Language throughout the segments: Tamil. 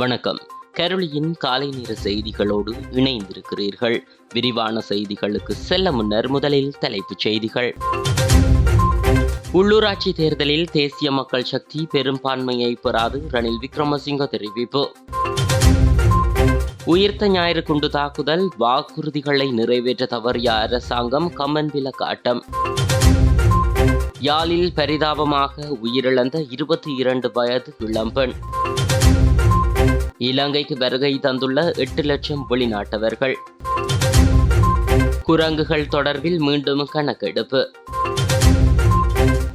வணக்கம். கருளியின் காலை நேர செய்திகளோடு இணைந்திருக்கிறீர்கள். விரிவான செய்திகளுக்கு செல்ல முன்னர் முதலில் தலைப்புச் செய்திகள். உள்ளூராட்சி தேர்தலில் தேசிய மக்கள் சக்தி பெரும்பான்மையை பெறாது ரணில் விக்ரமசிங்க தெரிவிப்பு. உயிர்த்த ஞாயிறு குண்டு தாக்குதல் வாக்குறுதிகளை நிறைவேற்ற தவறிய அரசாங்கம் கம்மன் விலக்காட்டம் யாழில் பரிதாபமாக உயிரிழந்த இருபத்தி இரண்டு வயது இளம்பெண். இலங்கைக்கு வருகை தந்துள்ள எட்டு லட்சம் வெளிநாட்டவர்கள். குரங்குகள் தொடர்பில் மீண்டும் கணக்கெடுப்பு.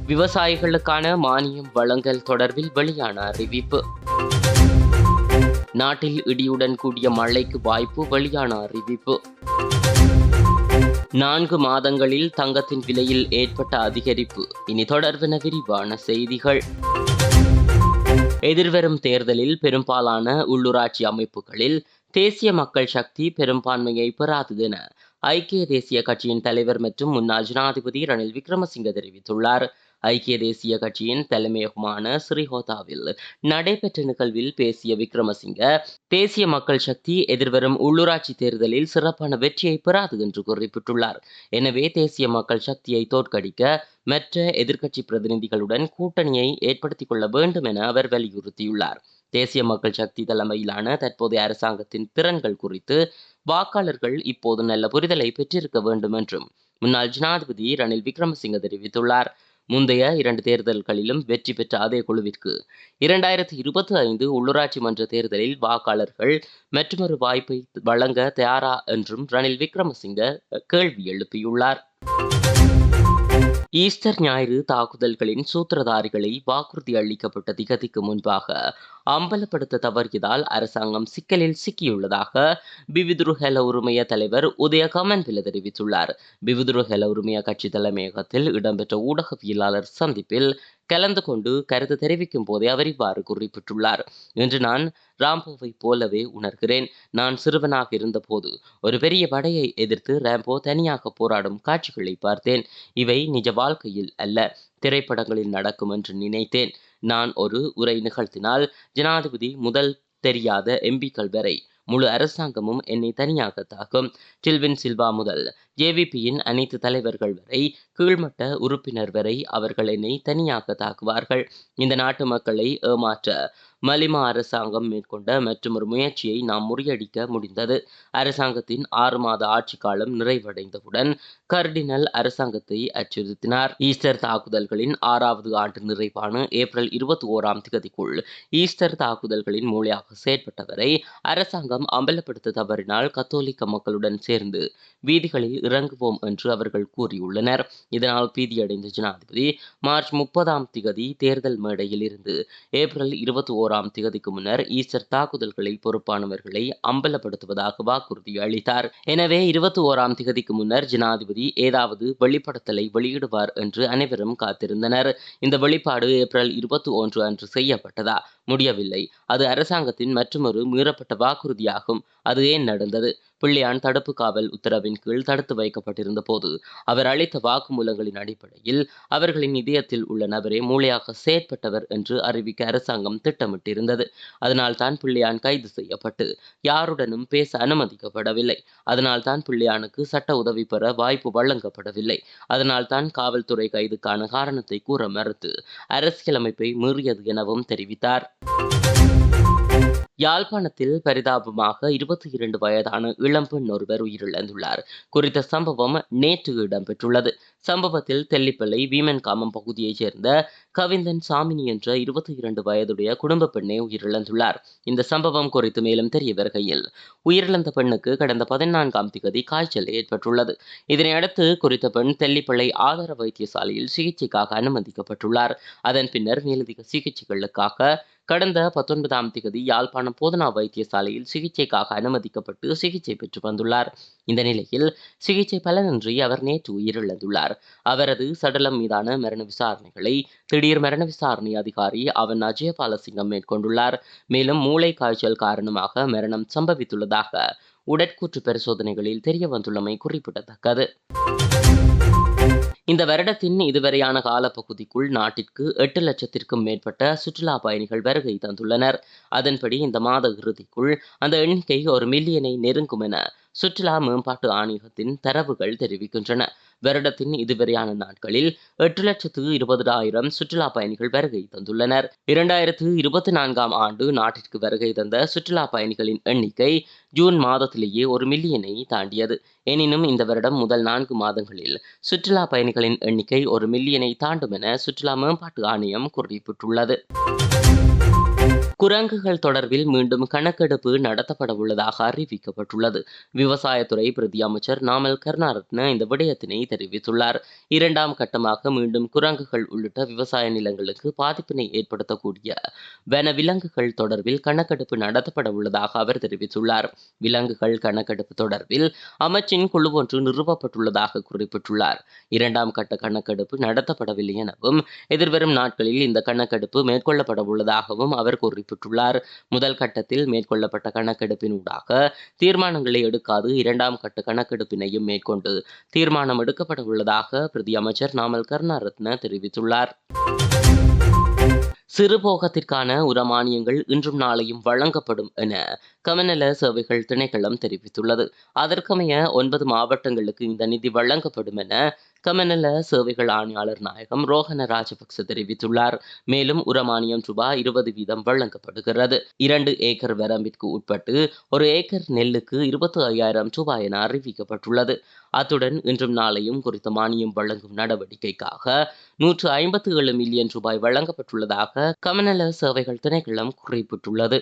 விவசாயிகளுக்கான மானியம் வழங்கல் தொடர்பில் வெளியான அறிவிப்பு. நாட்டில் இடியுடன் கூடிய மழைக்கு வாய்ப்பு வெளியான அறிவிப்பு. நான்கு மாதங்களில் தங்கத்தின் விலையில் ஏற்பட்ட அதிகரிப்பு. இனி தொடர்பென விரிவான செய்திகள். எதிர்வரும் தேர்தலில் பெரும்பாலான உள்ளூராட்சி அமைப்புகளில் தேசிய மக்கள் சக்தி பெரும்பான்மையை பெறாதது என ஐக்கிய தேசிய கட்சியின் தலைவர் மற்றும் முன்னாள் ஜனாதிபதி ரணில் விக்ரமசிங்க தெரிவித்துள்ளார். ஐக்கிய தேசிய கட்சியின் தலைமையகமான ஸ்ரீஹோதாவில் நடைபெற்ற நிகழ்வில் பேசிய விக்ரமசிங்க தேசிய மக்கள் சக்தி எதிர்வரும் உள்ளூராட்சி தேர்தலில் சிறப்பான வெற்றியை பெறாது என்று குறிப்பிட்டுள்ளார். எனவே தேசிய மக்கள் சக்தியை தோற்கடிக்க மற்ற எதிர்க்கட்சி பிரதிநிதிகளுடன் கூட்டணியை ஏற்படுத்திக் கொள்ள வேண்டும் என அவர் வலியுறுத்தியுள்ளார். தேசிய மக்கள் சக்தி தலைமையிலான தற்போதைய அரசாங்கத்தின் திறன்கள் குறித்து வாக்காளர்கள் இப்போது நல்ல புரிதலை பெற்றிருக்க வேண்டும் என்றும் முன்னாள் ஜனாதிபதி ரணில் விக்ரமசிங்க தெரிவித்துள்ளார். முந்தைய இரண்டு தேர்தல்களிலும் வெற்றி பெற்ற அதே குழுவிற்கு இரண்டாயிரத்தி இருபத்தி ஐந்து உள்ளூராட்சி மன்ற தேர்தலில் வாக்காளர்கள் மற்றொரு வாய்ப்பை வழங்க தயாரா என்றும் ரணில் விக்ரமசிங்க கேள்வி எழுப்பியுள்ளார். ஈஸ்டர் ஞாயிறு தாக்குதல்களின் சூத்திரதாரிகளை வாக்குறுதி அளிக்கப்பட்ட திகதிக்கு முன்பாக அம்பலப்படுத்த தவறியதால் அரசாங்கம் சிக்கலில் சிக்கியுள்ளதாக பிவிதுருஹெல உரிமைய தலைவர் உதய கமன்பில தெரிவித்துள்ளார். பிவிதுருஹெல உரிமைய கட்சி தலைமையகத்தில் இடம்பெற்ற ஊடகவியலாளர் சந்திப்பில் கலந்து கொண்டு கருத்து தெரிவிக்கும் போதே அவர் இவ்வாறு குறிப்பிட்டுள்ளார். இன்று நான் ராம்போவை போலவே உணர்கிறேன். நான் சிறுவனாக இருந்தபோது ஒரு பெரிய படையை எதிர்த்து ராம்போ தனியாக போராடும் காட்சிகளை பார்த்தேன். இவை நிஜ வாழ்க்கையில் அல்ல திரைப்படங்களில் நடக்கும் என்று நினைத்தேன். நான் ஒரு உரை நிகழ்த்தினால் ஜனாதிபதி முதல் தெரியாத எம்பிக்கள் வரை முழு அரசாங்கமும் என்னை தனியாக தாக்கும். டில்வின் சில்வா முதல் ஜேவிபியின் அனைத்து தலைவர்கள் வரை கீழ்மட்ட உறுப்பினர் வரை அவர்கள் என்னை தனியாக தாக்குவார்கள். இந்த நாட்டு மக்களை ஏமாற்ற மலிமா அரசாங்கம் மேற்கொண்ட மற்றொரு முயற்சியை நாம் முறியடிக்க முடிந்தது. அரசாங்கத்தின் ஆறு மாத ஆட்சி காலம் நிறைவடைந்தவுடன் கர்டினல் அரசாங்கத்தை அச்சுறுத்தினார். ஈஸ்டர் தாக்குதல்களின் ஆறாவது ஆண்டு நிறைவான ஏப்ரல் இருபத்தி ஓராம் திகதிக்குள் ஈஸ்டர் தாக்குதல்களின் மூலையாக செயற்பட்டவரை அரசாங்கம் அம்பலப்படுத்த தவறினால் கத்தோலிக்க மக்களுடன் சேர்ந்து வீதிகளில் இறங்குவோம் என்று அவர்கள் கூறியுள்ளனர். இதனால் பீதியடைந்த ஜனாதிபதி மார்ச் முப்பதாம் திகதி தேர்தல் மேடையில் இருந்து ஏப்ரல் இருபத்தி ஓராம் திகதிக்கு முன்னர் ஈஸ்டர் தாக்குதல்களை பொறுப்பானவர்களை அம்பலப்படுத்துவதாக வாக்குறுதி அளித்தார். எனவே இருபத்தி ஓராம் திகதிக்கு முன்னர் ஜனாதிபதி தளபதி ஏதாவது வெளிப்படுத்தலை வெளியிடுவார் என்று அனைவரும் காத்திருந்தனர். இந்த வெளிப்பாடு ஏப்ரல் இருபத்தி ஒன்று அன்று செய்யப்பட்டதா? முடியவில்லை. அது அரசாங்கத்தின் மற்றொரு மீறப்பட்ட வாக்குறுதியாகும். அது ஏன் நடந்தது? பிள்ளையான் தடுப்பு காவல் உத்தரவின் கீழ் தடுத்து வைக்கப்பட்டிருந்த போது அவர் அளித்த வாக்குமூலங்களின் அடிப்படையில் அவர்களின் இதயத்தில் உள்ள நபரே மூளையாக செயற்பட்டவர் என்று அறிவிக்க அரசாங்கம் திட்டமிட்டிருந்தது. அதனால் தான் பிள்ளையான் கைது செய்யப்பட்டு யாருடனும் பேச அனுமதிக்கப்படவில்லை. அதனால் தான் பிள்ளையானுக்கு சட்ட உதவி பெற வாய்ப்பு வழங்கப்படவில்லை. அதனால் தான் காவல்துறை கைதுக்கான காரணத்தை கூற மறுத்து அரசியலமைப்பை மீறியது எனவும் தெரிவித்தார். யாழ்ப்பாணத்தில் பரிதாபமாக இருபத்தி இரண்டு வயதான இளம்பெண் ஒருவர் உயிரிழந்துள்ளார். குறித்த சம்பவம் நேற்று இடம்பெற்றுள்ளது. சம்பவத்தில் தெல்லிப்பள்ளை வீமன்காமம் பகுதியைச் சேர்ந்த கவிந்தன் சாமினி என்ற இருபத்தி இரண்டு வயதுடைய குடும்ப பெண்ணை உயிரிழந்துள்ளார். இந்த சம்பவம் குறித்து மேலும் தெரிய வருகையில் உயிரிழந்த பெண்ணுக்கு கடந்த பதினான்காம் திகதி காய்ச்சல் ஏற்பட்டுள்ளது. இதனையடுத்து குறித்த பெண் தெல்லிப்பள்ளை ஆதார வைத்தியசாலையில் சிகிச்சைக்காக அனுமதிக்கப்பட்டுள்ளார். அதன் பின்னர் மேலதிக சிகிச்சைகளுக்காக கடந்த பத்தொன்பதாம் திகதி யாழ்ப்பாணம் போதனா வைத்தியசாலையில் சிகிச்சைக்காக அனுமதிக்கப்பட்டு சிகிச்சை பெற்று வந்துள்ளார். இந்த நிலையில் சிகிச்சை பலனின்றி அவர் நேற்று உயிரிழந்துள்ளார். அவரது சடலம் மீதான மரண விசாரணைகளை திடீர் மரண விசாரணை அதிகாரி அவன் அஜயபாலசிங்கம் மேற்கொண்டுள்ளார். மேலும் மூளை காய்ச்சல் காரணமாக மரணம் சம்பவித்துள்ளதாக உடற்கூற்று பரிசோதனைகளில் தெரிய வந்துள்ளமை குறிப்பிடத்தக்கது. இந்த வருடத்தின் இதுவரையான காலப்பகுதிக்குள் நாட்டிற்கு எட்டு லட்சத்திற்கும் மேற்பட்ட சுற்றுலா பயணிகள் வருகை தந்துள்ளனர். அதன்படி இந்த மாத இறுதிக்குள் அந்த எண்ணிக்கை ஒரு மில்லியனை நெருங்கும் என சுற்றுலா மேம்பாட்டு ஆணையகத்தின் தரவுகள் தெரிவிக்கின்றன. வருடத்தின் இதுவரையான நாட்களில் எட்டு லட்சத்து இருபதாயிரம் சுற்றுலா பயணிகள் வருகை தந்துள்ளனர். இரண்டாயிரத்து இருபத்தி நான்காம் ஆண்டு நாட்டிற்கு வருகை தந்த சுற்றுலா பயணிகளின் எண்ணிக்கை ஜூன் மாதத்திலேயே ஒரு மில்லியனை தாண்டியது. எனினும் இந்த வருடம் முதல் நான்கு மாதங்களில் சுற்றுலா பயணிகளின் எண்ணிக்கை ஒரு மில்லியனை தாண்டும் என சுற்றுலா மேம்பாட்டு ஆணையம் குறிப்பிட்டுள்ளது. குரங்குகள் தொடர்பில் மீண்டும் கணக்கெடுப்பு நடத்தப்பட உள்ளதாக அறிவிக்கப்பட்டுள்ளது. விவசாயத்துறை பிரதி அமைச்சர் நாமல் கருணாரத்ன இந்த விடயத்தினை தெரிவித்துள்ளார். இரண்டாம் கட்டமாக மீண்டும் குரங்குகள் உள்ளிட்ட விவசாய நிலங்களுக்கு பாதிப்பினை ஏற்படுத்தக்கூடிய வன விலங்குகள் தொடர்பில் கணக்கெடுப்பு நடத்தப்பட உள்ளதாக அவர் தெரிவித்துள்ளார். விலங்குகள் கணக்கெடுப்பு தொடர்பில் அமைச்சின் குழு ஒன்று நிறுவப்பட்டுள்ளதாக குறிப்பிட்டுள்ளார். இரண்டாம் கட்ட கணக்கெடுப்பு நடத்தப்படவில்லை எனவும் எதிர்வரும் நாட்களில் இந்த கணக்கெடுப்பு மேற்கொள்ளப்பட உள்ளதாகவும் அவர் கூறி குறிப்பிட்டுள்ளார் முதல் கட்டத்தில் மேற்கொள்ளப்பட்ட கணக்கெடுப்பினூடாக தீர்மானங்களை எடுக்காது இரண்டாம் கட்ட கணக்கெடுப்பினையும் மேற்கொண்டு தீர்மானம் எடுக்கப்பட உள்ளதாக பிரதி அமைச்சர் நாமல் கருணாரத்ன தெரிவித்துள்ளார். சிறுபோகத்திற்கான உரமானியங்கள் இன்றும் நாளையும் வழங்கப்படும் என கமநல சேவைகள் திணைக்களம் தெரிவித்துள்ளது. அதற்கமைய ஒன்பது மாவட்டங்களுக்கு இந்த நிதி வழங்கப்படும் என கமநல சேவைகள் ஆணையாளர் நாயகம் ரோஹன ராஜபக்ச தெரிவித்துள்ளார். மேலும் உரமானியம் ரூபாய் இருபது வீதம் வழங்கப்படுகிறது. இரண்டு ஏக்கர் வரம்பிற்கு உட்பட்டு ஒரு ஏக்கர் நெல்லுக்கு இருபத்தி ஐயாயிரம் ரூபாய் என அறிவிக்கப்பட்டுள்ளது. அத்துடன் இன்றும் நாளையும் குறித்த மானியம் வழங்கும் நடவடிக்கைக்காக நூற்று ஐம்பத்தி ஏழு மில்லியன் ரூபாய் வழங்கப்பட்டுள்ளதாக கமநல சேவைகள் திணைக்களம் குறிப்பிட்டுள்ளது.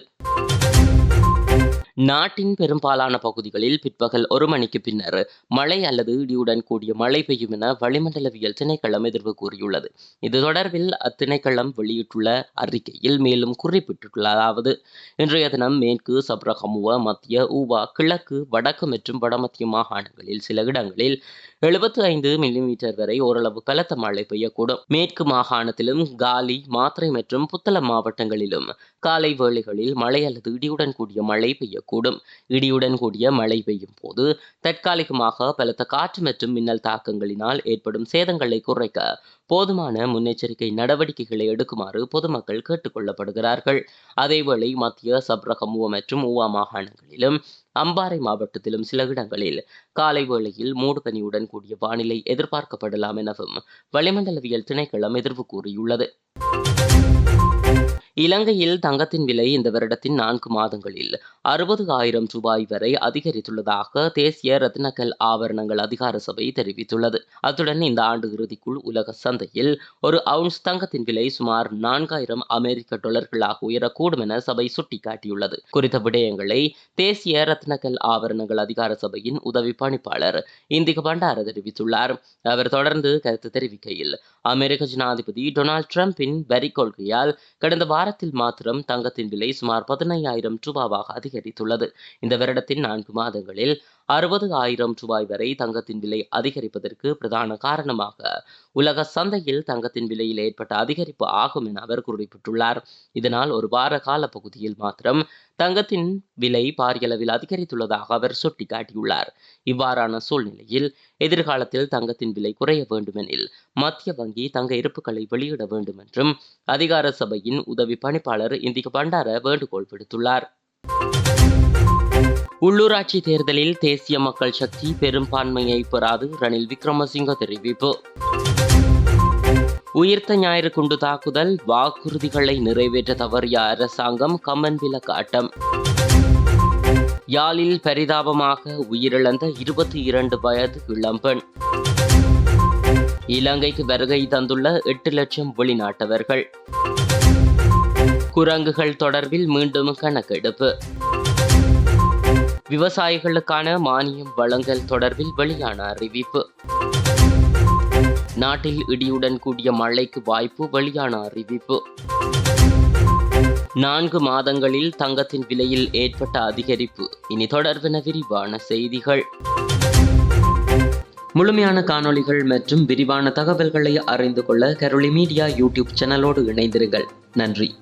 நாட்டின் பெரும்பாலான பகுதிகளில் பிற்பகல் ஒரு மணிக்கு பின்னர் மழை அல்லது இடியுடன் கூடிய மழை பெய்யும் என வளிமண்டலவியல் திணைக்களம் எதிர்வு கூறியுள்ளது. இது தொடர்பில் அத்திணைக்களம் வெளியிட்டுள்ள அறிக்கையில் மேலும் குறிப்பிட்டுள்ளதாவது இன்றைய தினம் மேற்கு சப்ரகமுவ மத்திய ஊவா கிழக்கு வடக்கு மற்றும் வடமத்திய மாகாணங்களில் சில இடங்களில் எழுபத்தி ஐந்து மில்லிமீட்டர் வரை ஓரளவு பலத்த மழை பெய்யக்கூடும். மேற்கு மாகாணத்திலும் காலி மாத்திரை மற்றும் புத்தளம் மாவட்டங்களிலும் காலை வேளைகளில் மழை அல்லது இடியுடன் கூடிய மழை பெய்யக்கூடும். இருக்கக்கூடும் இடியுடன் கூடிய மழை பெய்யும் போது தற்காலிகமாக பலத்த காற்று மற்றும் மின்னல் தாக்கங்களினால் ஏற்படும் சேதங்களை குறைக்க போதுமான முன்னெச்சரிக்கை நடவடிக்கைகளை எடுக்குமாறு பொதுமக்கள் கேட்டுக்கொள்ளப்படுகிறார்கள் அதேவேளை மத்திய சப்ரகமுவ மற்றும் ஊவா மாகாணங்களிலும் அம்பாறை மாவட்டத்திலும் சில இடங்களில் காலை வேளையில் மூடுபனியுடன் கூடிய வானிலை எதிர்பார்க்கப்படலாம் எனவும் வளிமண்டலவியல் திணைக்களம் எதிர்வு கூறியுள்ளது. இலங்கையில் தங்கத்தின் விலை இந்த வருடத்தின் நான்கு மாதங்களில் அறுபது ஆயிரம் ரூபாய் வரை அதிகரித்துள்ளதாக தேசிய ரத்னக்கல் ஆபரணங்கள் அதிகார சபை தெரிவித்துள்ளது. அத்துடன் இந்த ஆண்டு இறுதிக்குள் உலக சந்தையில் ஒரு அவுன்ஸ் தங்கத்தின் விலை சுமார் நான்காயிரம் அமெரிக்க டாலர்களாக உயரக்கூடும் என சபை சுட்டிக்காட்டியுள்ளது. குறித்த விடயங்களை தேசிய ரத்னக்கல் ஆபரணங்கள் அதிகார சபையின் உதவி பணிப்பாளர் இந்திக பண்டார தெரிவித்துள்ளார். அவர் தொடர்ந்து கருத்து தெரிவிக்கையில் அமெரிக்க ஜனாதிபதி டொனால்ட் டிரம்பின் வரி கொள்கையால் கடந்த வார வாரத்தில் மாத்திரம் தங்கத்தின் விலை சுமார் பதினையாயிரம் ரூபாவாக அதிகரித்துள்ளது. இந்த வருடத்தின் நான்கு மாதங்களில் அறுபது ஆயிரம் ரூபாய் வரை தங்கத்தின் விலை அதிகரிப்பதற்கு பிரதான காரணமாக உலக சந்தையில் தங்கத்தின் விலையில் ஏற்பட்ட அதிகரிப்பு ஆகும் என அவர் குறிப்பிட்டுள்ளார். இதனால் ஒரு வார கால பகுதியில் மாத்திரம் தங்கத்தின் விலை பாரியளவில் அதிகரித்துள்ளதாக அவர் சுட்டிக்காட்டியுள்ளார். இவ்வாறான சூழ்நிலையில் எதிர்காலத்தில் தங்கத்தின் விலை குறைய வேண்டுமெனில் மத்திய வங்கி தங்க இருப்புகளை வெளியிட வேண்டும் என்றும் அதிகார சபையின் உதவி பணிப்பாளர் இந்திக பண்டார வேண்டுகோள் விடுத்துள்ளார். உள்ளூராட்சி தேர்தலில் தேசிய மக்கள் சக்தி பெரும்பான்மையை பெறாது ரணில் விக்ரமசிங்க தெரிவிப்பு. உயிர்த்த ஞாயிறு குண்டு தாக்குதல் வாக்குறுதிகளை நிறைவேற்ற தவறிய அரசாங்கம் கமன் கம்மன் விலக்காட்டம் யாழில் பரிதாபமாக உயிரிழந்த இருபத்தி இரண்டு வயது இளம்பெண். இலங்கைக்கு வருகை தந்துள்ள எட்டு லட்சம் வெளிநாட்டவர்கள். குரங்குகள் தொடர்பில் மீண்டும் கணக்கெடுப்பு. விவசாயிகளுக்கான மானியம் வழங்கல் தொடர்பில் வெளியான அறிவிப்பு. நாட்டில் இடியுடன் கூடிய மழைக்கு வாய்ப்பு வெளியான அறிவிப்பு. நான்கு மாதங்களில் தங்கத்தின் விலையில் ஏற்பட்ட அதிகரிப்பு. இனி தொடர்பென விரிவான செய்திகள். முழுமையான காணொளிகள் மற்றும் விரிவான தகவல்களை அறிந்து கொள்ள கரோலி மீடியா யூடியூப் சேனலோடு இணைந்திருங்கள். நன்றி.